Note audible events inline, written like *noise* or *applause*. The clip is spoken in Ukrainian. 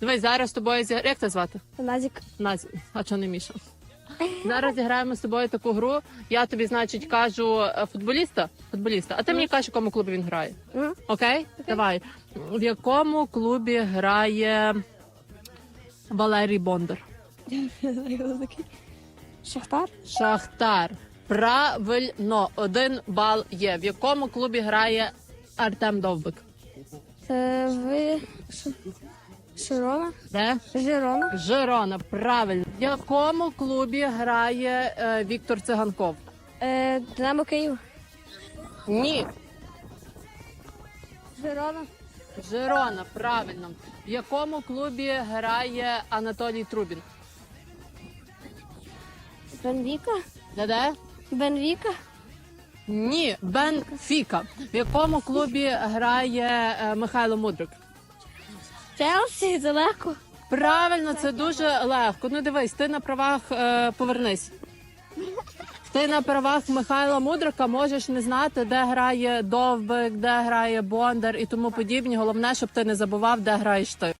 Дивись, зараз з тобою зі... Як тебе звати? Назік. Назі, а чого не Міша? *laughs* Зараз зіграємо з тобою таку гру. Я тобі, значить, кажу е, футболіста, футболіста, а ти мені кажеш, в якому клубі він грає. Мгм. Окей? Давай. В якому клубі грає Валерій Бондар? Шахтар. Шахтар. Правильно, один бал є. В якому клубі грає Артем Довбик? Це ви. Широна. Де? Жирона. Жирона. Правильно. В якому клубі грає е, Віктор Циганков? Е, Динамо Київ. Ні. Жирона. Жирона, правильно. В якому клубі грає Анатолій Трубін? Бенвіка. Де де? Бенвіка. Ні, Бенфіка. В якому клубі грає е, Михайло Мудрик? Челсі. Це легко. Правильно, це дуже легко. Ну дивись, ти на правах е, повернись. Ти на правах Михайла Мудрика можеш не знати, де грає Довбик, де грає Бондар і тому подібні. Головне, щоб ти не забував, де граєш ти.